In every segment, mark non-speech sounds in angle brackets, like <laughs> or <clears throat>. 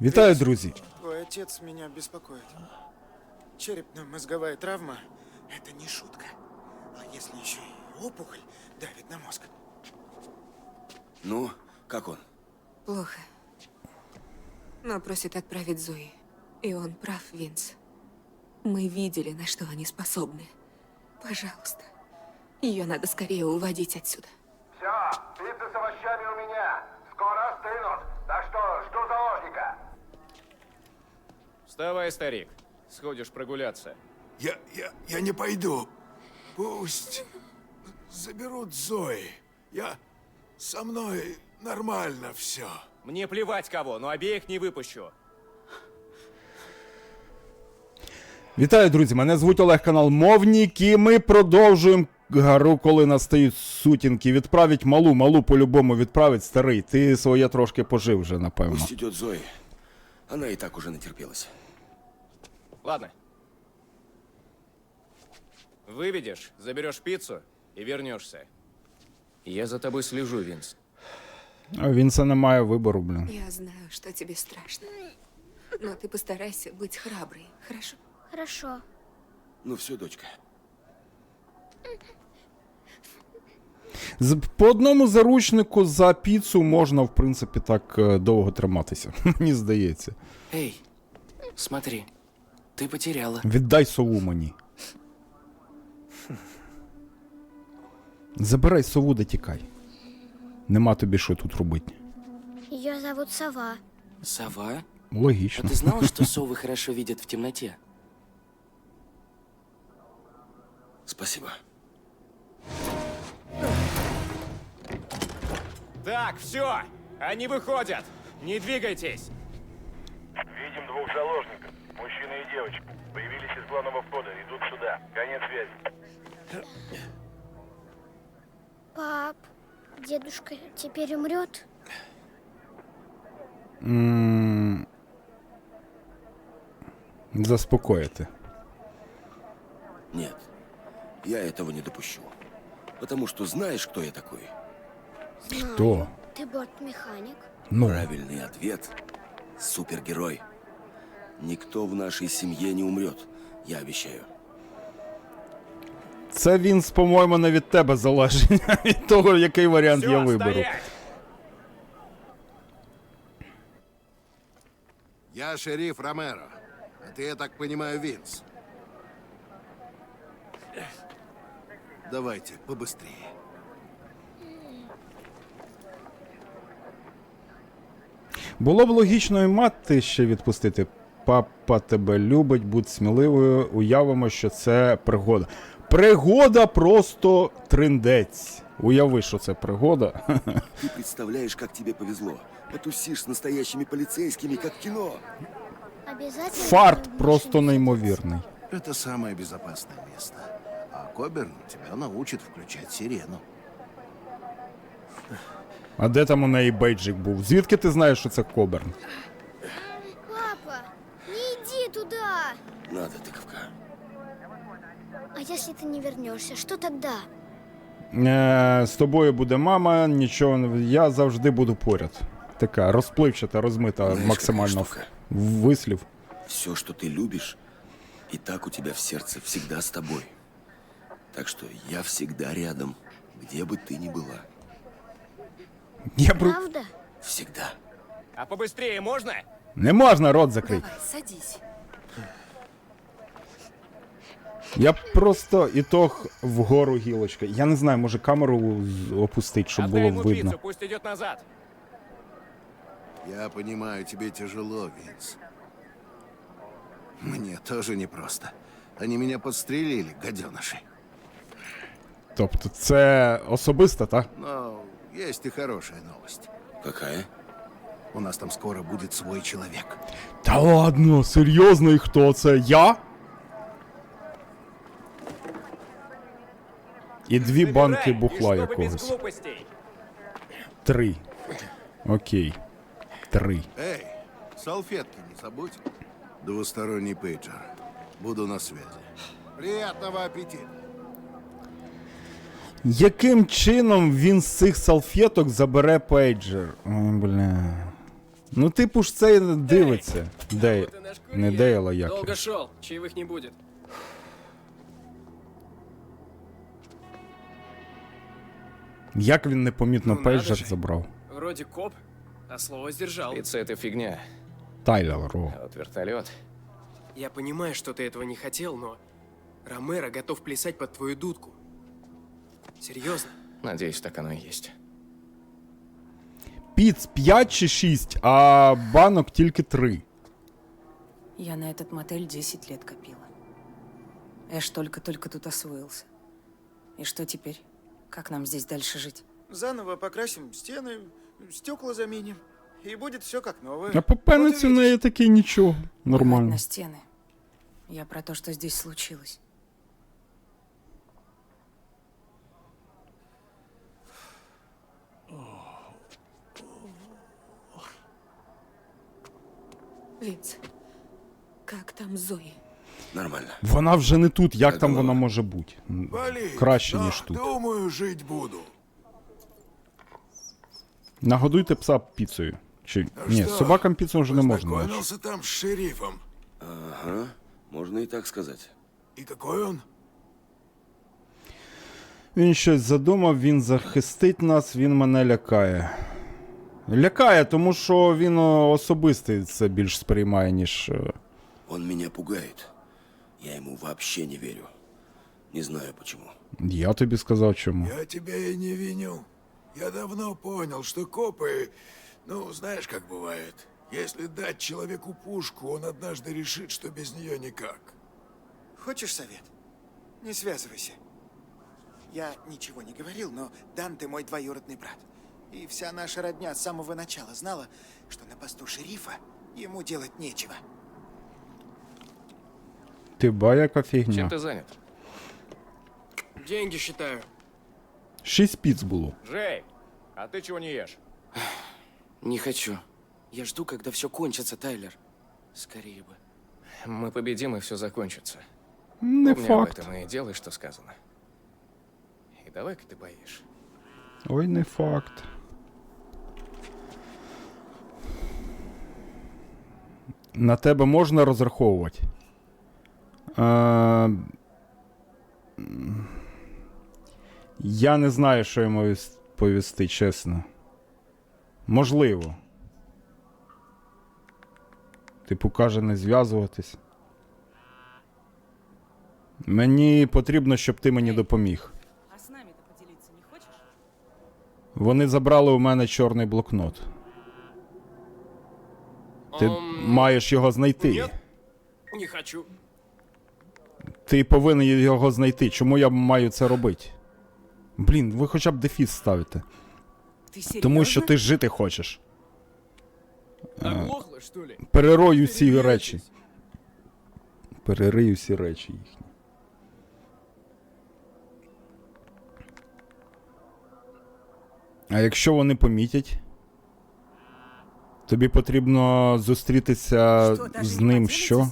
Вітаю, друзі! Твой отец меня беспокоит. Черепно-мозговая травма – это не шутка. А если еще и опухоль давит на мозг? Ну, как он? Плохо. Но просит отправить Зои. И он прав, Винс. Мы видели, на что они способны. Пожалуйста. Ее надо скорее уводить отсюда. Все, пицца с овощами у меня. Скоро остынут. Так что жду заложника. Вставай, старик. Сходишь прогуляться. Я, я, я не пойду. Пусть заберут Зои. Я со мной нормально все. Мне плевать кого, но обеих не выпущу. Вітаю, друзі! Мене звуть Олег канал Мовнік, і ми продовжуємо гру, коли настають сутінки. Відправить малу, малу по-любому відправить старий. Ти своє трошки пожив вже, напевно. Пусть идет Зои. Она и так уже натерпелась. Ладно. Выведешь, заберешь пиццу и вернешься. Я за тобой слежу, Винс. А він це не має вибору, блін. Я знаю, что тебе страшно. Но ты постарайся быть храброй, хорошо? Хорошо. Ну все, дочка. З- По одному заручнику за піцу можна, в принципі, так е, довго триматися. <laughs> Мені здається. Эй, смотри, ты потеряла. Віддай сову мені. Забирай сову да тікай. Нема тобі що тут робити. Ее зовут Сова. Сова? А Логічно. ты знала, что совы хорошо видят в темноте? Спасибо. Так, все! Они выходят! Не двигайтесь! Главного входа. Идут сюда. Конец связи. Пап, дедушка теперь умрет? М, Заспокоїти. Нет, я этого не допущу. Потому что знаешь, кто я такой? Хто? Ты бортмеханик? Ну, Правильный ответ – супергерой. Никто в нашей семье не умрет, я обещаю. це він, по-моєму, не від тебе залежить, <laughs> а від того, який варіант я виберу. стоять! Я шериф Ромеро. А ты, я так понимаю, Винс. Давайте, побыстрее. Було б логічно і мати ще відпустити. Папа тебе любить, будь сміливою. Уявимо, що це пригода. Пригода просто триндець. Уяви, що це пригода. Ты представляешь, как тебе повезло. Потусишь с настоящими полицейскими, как в кино. Фарт просто неймовірний. Это самое безопасное место. А Коберн тебя научит включать сирену. А де там у неї бейджик був? Звідки ти знаєш, що це Коберн? если ты не вернешься, что тогда? Е, з тобою буде мама, нічого не. Я завжди буду поряд. Така розпливчата, розмита Знаєш, максимально яка штука? вислів. Все, что ты любишь, и так у тебя в сердце всегда с тобой. Так что я всегда рядом, где бы ты ни была. Я б... Правда? Всегда. А побыстрее можно? Не можна рот закрити. Давай, садись. Я просто ітог вгору гілочка. Я не знаю, може камеру опустить, щоб Отдай було ему видно. пиццу, пусть идет назад. Я понимаю, тебе тяжело, Винс. Мне тоже непросто. Они меня подстрелили, гаденыши. Тобто це особисто, так? Но есть и хорошая новость. Какая? У нас там скоро будет свой человек. Та ладно, серйозно, і хто це? Я? І дві банки Выбирай, бухла и чтобы без якогось. глупостей. Три. Окей. Три. Эй, салфетки не забудь. Двусторонний пейджер. Буду на связи. Приятного аппетита. Яким чином він з цих салфеток забере пейджер? Ой, бля. Ну, типу ж це дивиться. Дей... Вот и наш Не курьер. Дейл, а як. Долго його. шел, чаевых не будет. Як він непомітно Ну, надо пейджер же. забрав? Вроде коп, а слово сдержал. Пицца это фигня, Тайлер, о. а вот вертолет. Я понимаю, что ты этого не хотел, но Ромеро готов плясать под твою дудку. Серьезно? Надеюсь, так оно и есть. Піц 5 чи 6, а банок тільки 3. Я на этот мотель 10 лет копила. Эш только-только тут освоился. И что теперь? Как нам здесь дальше жить? Заново покрасим стены, стекла заменим. И будет все как новое. А по пенеці в неї таки нічого. Плевать Нормально. на стены. Я про то, что здесь случилось. Винс, как там Зои? Нормально. Вона вже не тут, як Так, там вона може бути? М, Краще, ніж тут. думаю, жить буду. Нагодуйте пса піцею. Чи А ні, що, собакам піцу вже не можна. Познакомился там с шерифом. Ага, можно и так сказать. И какой он? Він щось задумав, він захистить нас, він мене лякає. Лякає, тому що він особистий це більш сприймає, ніж. е, Он меня пугает. Я ему вообще не верю. Не знаю почему. Я тобі сказав чому. Я тебя и не виню. Я давно понял, что копы... Ну, знаешь, как бывает. Если дать человеку пушку, он однажды решит, что без нее никак. Хочешь совет? Не связывайся. Я ничего не говорил, но Дан ты мой двоюродный брат. И вся наша родня с самого начала знала, что на посту шерифа ему делать нечего. Ти ба, яка Чем фігня. ты занят? Деньги считаю. Шість піц було. Жей, а ты чего не ешь? Не хочу. Я жду, когда все кончится, Тайлер. Скорее бы. Мы победим, и все закончится. Не Помни факт. об этом и делай, что сказано. И давай-ка ты боишь. Ой, не факт. На тебе можна розраховувати? Е, Я не знаю, що йому віс- повісти, чесно. Можливо. Типу, каже не зв'язуватись. Мені потрібно, щоб ти мені допоміг. А с нами-то поделиться не хочешь? Вони забрали у мене чорний блокнот. Ти маєш його знайти. Не хочу. Ти повинен його знайти. Чому я маю це робити? Блін, ви хоча б дефіс ставите. Серьезно? Тому що ти жити хочеш. Оглохла, ли? Перерою всі речі. Перерию всі речі їхні. А якщо вони помітять, тобі потрібно зустрітися з ним що?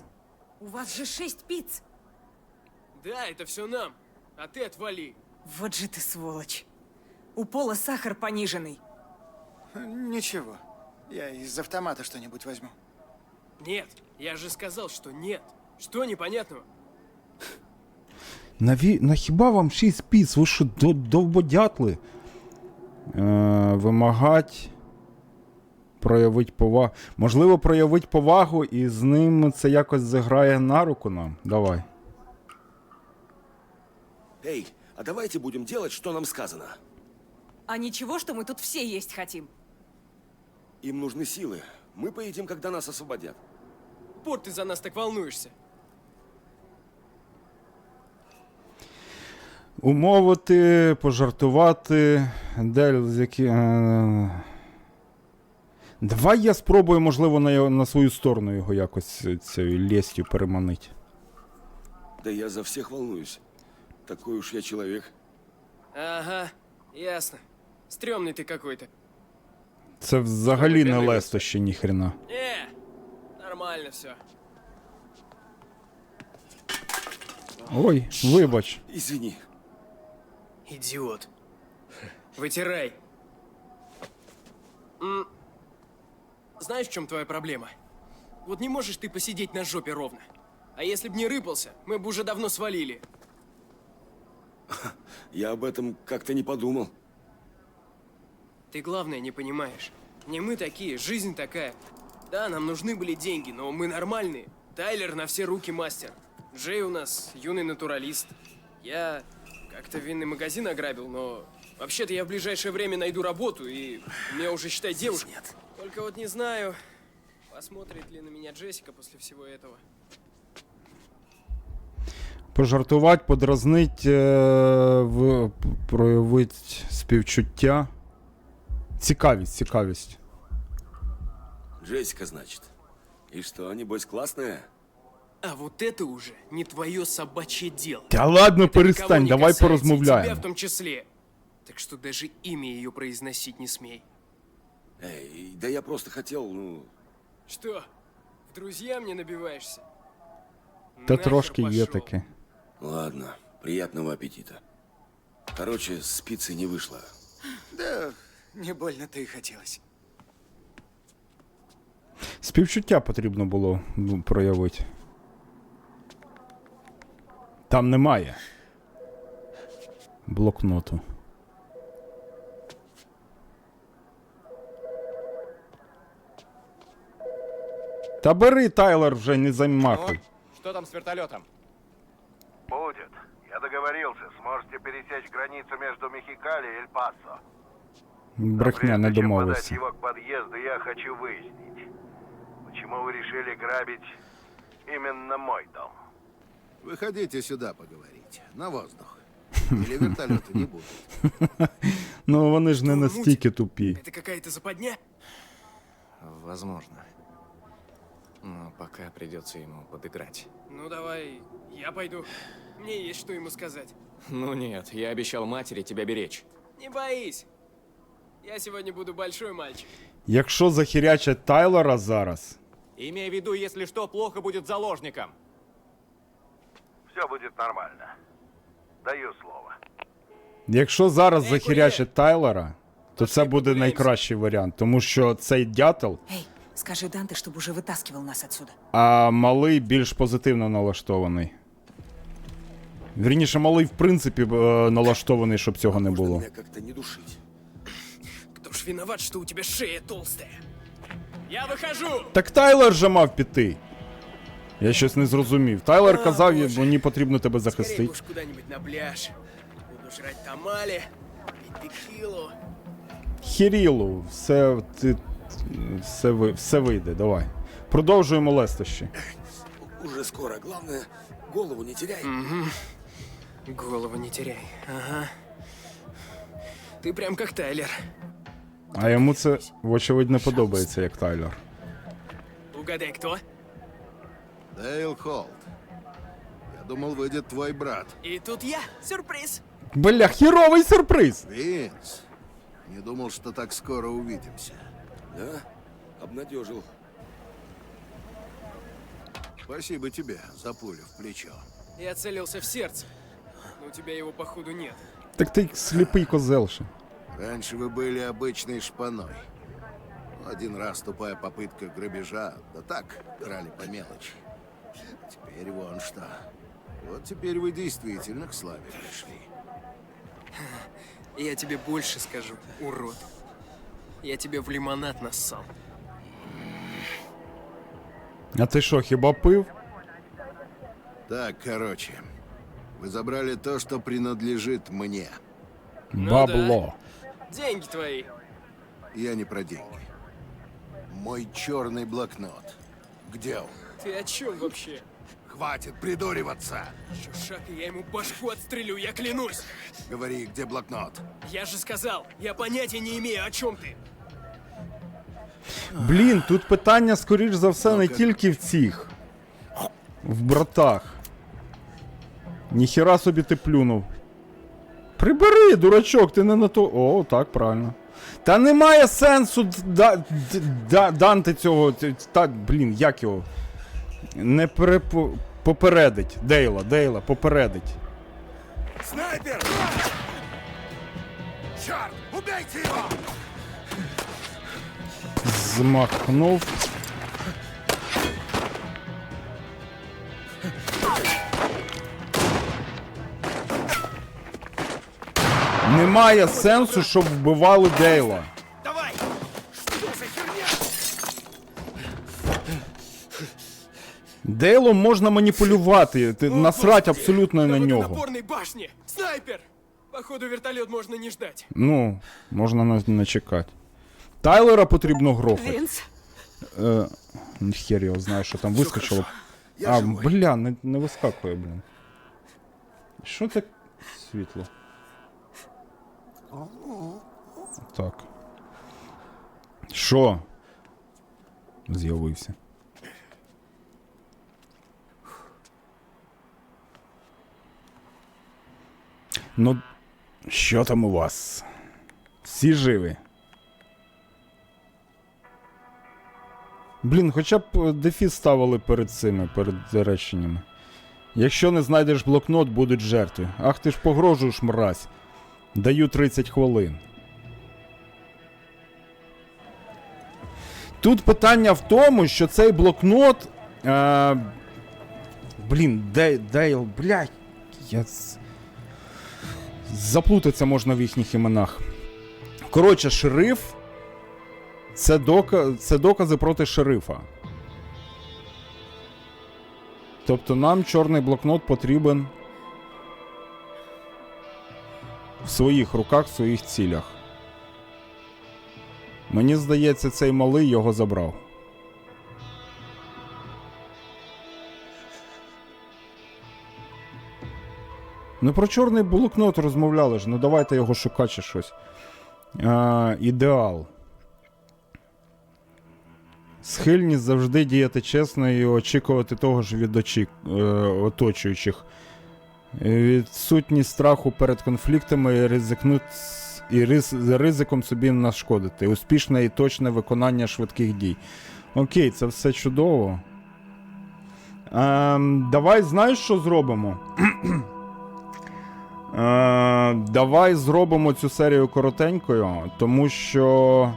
У вас же шесть пиц. Да, это все нам. А ты отвали. Вот же ты сволочь. У Пола сахар пониженный. Ничего. Я из автомата что-нибудь возьму. Нет, я же сказал, что нет. Что непонятного? Наві... На хіба вам шість піц? Ви що, до... довбодятли? Е, вимагать. Проявить повагу. Можливо, проявить повагу і з ним це якось заграє на руку нам. Давай. Эй, а давайте будем делать, что нам сказано. А ничего, что мы тут все есть хотим. Им нужны силы. Мы поедем, когда нас освободят. Пор ты за нас так волнуешься. Умовити, пожартувати. Дель, з які. Е... Давай я спробую, можливо, на, його- на свою сторону його якось е, цією лестю переманити. Да я за всех волнуюсь. Такой уж я человек. Ага, ясно. Стремный ты какой-то. Це взагалі не Що, лесто ще ніхрена. Не, нормально все. Ой, вибач. Извини. Идиот. Вытирай. М, Знаешь, в чем твоя проблема? Вот не можешь ты посидеть на жопе ровно. А если б не рыпался, мы бы уже давно свалили. <laughs> Я об этом как-то не подумал. Ты главное не понимаешь. Не мы такие, жизнь такая. Да, нам нужны были деньги, но мы нормальные. Тайлер на все руки мастер. Джей у нас юный натуралист. Я как-то винный магазин ограбил, но вообще-то я в ближайшее время найду работу, и меня уже, считай, девушка. Нет. Только вот не знаю, посмотрит ли на меня Джессика после всего этого. Пожартувати, подразнить, е, в, проявити співчуття. Цікавість, цікавість. Джессика, значит. И что, небось, классная? А вот это уже не твое собачье дело. Та ладно, Это никого перестань, не давай касается, и тебя порозмовляємо. в том числе. Так что даже имя ее произносить не смей. Эй, да я просто хотел, ну... Что, в друзья мне набиваешься? Та Нахер трошки є пошел. таке. Ладно, приятного аппетита. Короче, с пиццей не вышло. Да, не больно-то и хотелось. Співчуття потрібно було ну, проявити. Там немає. Блокноту. Та бери, Тайлер, вже не замахуй. Что там с вертолетом? Будет. Я договорился. Сможете пересечь границу между Мехикали и Эль-Пасо. Брехня, не Прежде чем подать домовився. его к подъезду, я хочу выяснить, почему вы решили грабить именно мой дом. Выходите сюда поговорить. На воздух. <laughs> Или вертолета не будет. Ну вони ж не Что, настільки тупі. Это какая-то западня? Возможно. Но пока придется ему подыграть. Ну давай, я пойду. Мне есть что ему сказать. Ну нет, я обещал матери тебя беречь. Не боись. Я сегодня буду большой мальчик. Якщо захірячать Тайлера зараз, Имей в виду, если что, плохо будет заложником. Все будет нормально. Даю слово. якщо зараз Ей, Тайлера, то це буде найкращий варіант, тому що цей дятел, Эй, скажи Данте, чтобы уже вытаскивал нас отсюда. а малий більш позитивно налаштований. Вірніше, малий, в принципі, е, налаштований, щоб цього не Можно було. меня как-то не душить. Кто ж виноват, что у тебя шея толстая? Я выхожу! Так Тайлер же мав піти. Я щось не зрозумів. Тайлер А, казав, Боже. мені потрібно тебе Скорее захистити. уж куда-нибудь на пляж. Буду жрать тамали, пить текилу. Хірілу, все, ти, все, ви- все вийде, давай. Продовжуємо лестощі. Уже скоро. Главное, голову не теряй. Голову не теряй. Ага. Ты прям как Тайлер. А йому це, вочевидь, не подобається, як Тайлер. Угадай, кто? Дейл Холт. Я думал, выйдет твой брат. И тут я. Сюрприз. Бля, хіровий сюрприз! Винс. Не думал, что так скоро увидимся. Да? Обнадежил. Спасибо тебе за пулю в плечо. Я целился в сердце. Но у тебя его, походу, нет. Так ти сліпий козел ще. Раньше вы были обычной шпаной. Один раз тупая попытка грабежа, да так, драли по мелочи. Теперь вон что. Вот теперь вы действительно к славе пришли. Я тебе больше скажу, урод. Я тебе в лимонад нассал. А що, хіба пив? Так, короче. Вы забрали то, что принадлежит мне. Ну Бабло. Деньги твои. Я не про деньги. Мой черный блокнот. Где он? Ты о чем вообще? Хватит придуриваться! Еще шаг, и я ему башку отстрелю, я клянусь! Говори, где блокнот? Я же сказал, я понятия не имею, о чем ты. Блін, тут питання, скоріш за все, не тільки в цих. В братах. Ніхіра собі ти плюнув. Прибери, дурачок, ти не на то. О, так, правильно. Та немає сенсу да, да, Данте цього. Та, блін, як його? Не перепо... попередить. Дейла, Дейла, попередить. Снайпер! Черт! Убейте его! змахнув. Немає сенсу, щоб вбивали Дейла. Дейлом можна маніпулювати, ти насрать абсолютно на На нього. водонапорной башне! Снайпер! Походу, вертолет можно не ждать. Ну, можна не, не чекати. Тайлера потрібно грохати. Винс, Е, хер його знає, що там вискочило. А, бля, не, не вискакує, блін. Що так світло? Так. Що? З'явився. Ну, що там у вас? Всі живі? Блін, хоча б е, дефіс ставили перед цими, перед реченнями. Якщо не знайдеш блокнот, будуть жертви. Ах ти ж погрожуєш, мразь. Даю 30 хвилин. Тут питання в тому, що цей блокнот. Е, блін, Дей, Дейл, блядь. Я. з- Заплутатися можна в їхніх іменах. Коротше, шериф це, дока... це докази проти шерифа. Тобто нам чорний блокнот потрібен в своїх руках, в своїх цілях. Мені здається, цей малий його забрав. Ну про чорний блокнот розмовляли ж, ну давайте його шукати чи щось. А, ідеал. Схильність завжди діяти чесно і очікувати того ж від очі... е, оточуючих. Відсутність страху перед конфліктами і ризикнуть і риз... з ризиком собі нашкодити. Успішне і точне виконання швидких дій. Окей, це все чудово. Ем, давай знаєш, що зробимо? <clears throat> Е, давай зробимо цю серію коротенькою, тому що.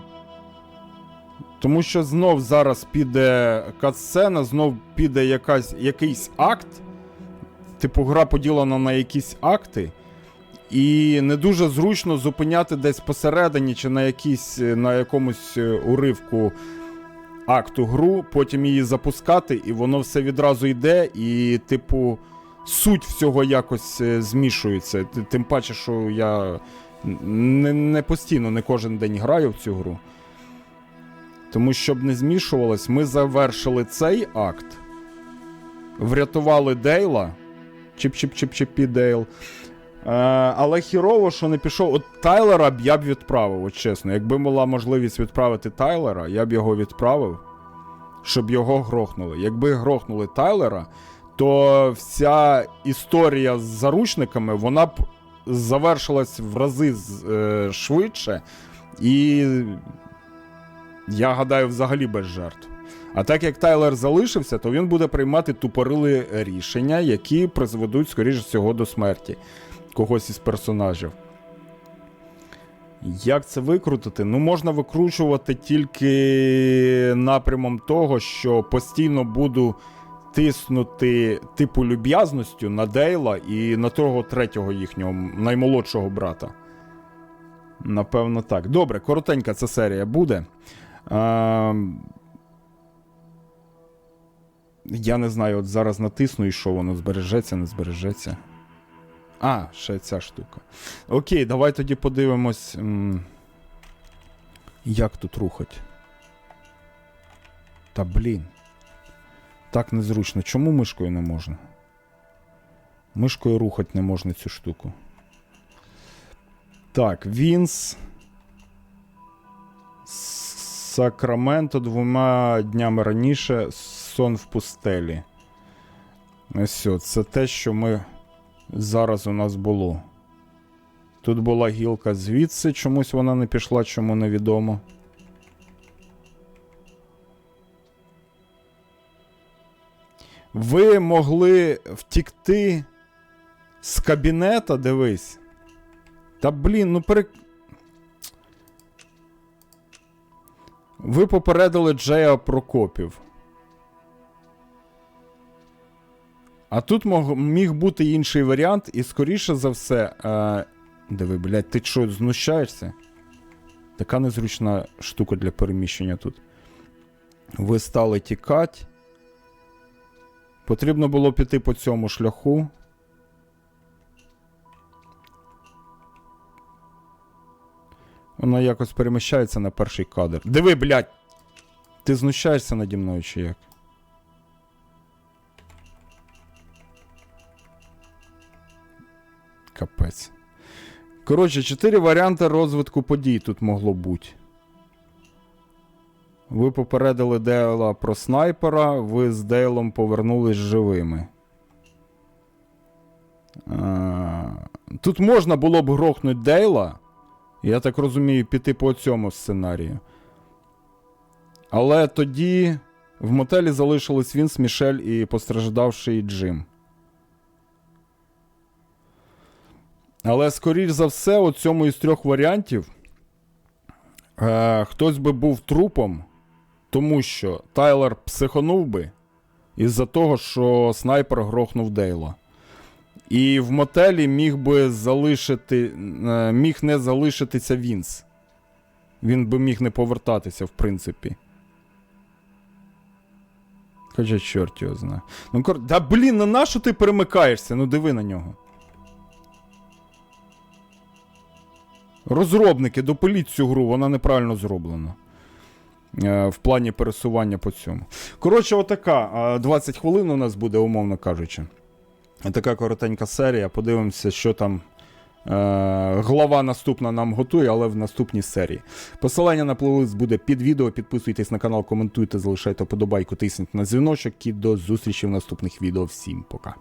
Тому що знов зараз піде катсцена, знов піде якась, якийсь акт. Типу, гра поділена на якісь акти. І не дуже зручно зупиняти десь посередині чи на, якійсь, на якомусь е, уривку акту гру, потім її запускати, і воно все відразу йде, і, типу, суть всього якось е, змішується. Тим паче, що я не, не постійно, не кожен день граю в цю гру. Тому щоб не змішувалось, ми завершили цей акт, врятували Дейла. Чіп-чіп-чіп-чіпі Дейл. Е, але хірово, що не пішов. От Тайлера б я б відправив, от чесно. Якби була можливість відправити Тайлера, я б його відправив, щоб його грохнули. Якби грохнули Тайлера, то вся історія з заручниками вона б завершилась в рази е, швидше. І я гадаю, взагалі без жертв. А так як Тайлер залишився, то він буде приймати тупорили рішення, які призведуть, скоріше всього, до смерті когось із персонажів. Як це викрутити? Ну, можна викручувати тільки напрямом того, що постійно буду тиснути типу люб'язністю на Дейла і на того третього їхнього наймолодшого брата. Напевно, так. Добре, коротенька ця серія буде. А, я не знаю, от зараз натисну і що воно збережеться, не збережеться. А, ще ця штука. Окей, давай тоді подивимось. Як тут рухать. Та блін. Так незручно. Чому мишкою не можна? Мишкою рухати не можна цю штуку. Так, Вінс. Сакраменто двома днями раніше. Сон в пустелі. Ось це те, що ми зараз у нас було. Тут була гілка звідси, чомусь вона не пішла, чому невідомо. Ви могли втікти з кабінета, дивись. Та блін, ну пере. Ви попередили Джея Прокопів. А тут міг бути інший варіант, і скоріше за все. Е, диви, блядь, ти що, знущаєшся? Така незручна штука для переміщення тут. Ви стали тікати. Потрібно було піти по цьому шляху. Воно якось переміщається на перший кадр. Диви, блядь! Ти знущаєшся наді мною чи як? Капець. Коротше, чотири варіанти розвитку подій тут могло бути. Ви попередили Дейла про снайпера, ви з Дейлом повернулись живими. Тут можна було б грохнути Дейла. Я так розумію, піти по цьому сценарію. Але тоді в мотелі залишились Вінс, Мішель і постраждавший Джим. Але, скоріш за все, у цьому із трьох варіантів е, хтось би був трупом, тому що Тайлер психонув би із-за того, що снайпер грохнув Дейла. І в мотелі міг би залишити. е, міг не залишитися Вінс. Він би міг не повертатися, в принципі. Хоча чорт його знає. Ну, кор... Да блін, на нащо ти перемикаєшся? Ну диви на нього. Розробники, допиліть цю гру, вона неправильно зроблена. Е, в плані пересування по цьому. Коротше, отака. е, 20 хвилин у нас буде, умовно кажучи. Така коротенька серія. Подивимося, що там. Е, глава наступна нам готує, але в наступній серії. Посилання на плейлист буде під відео. Підписуйтесь на канал, коментуйте, залишайте подобайку, тисніть на дзвіночок і до зустрічі в наступних відео. Всім пока.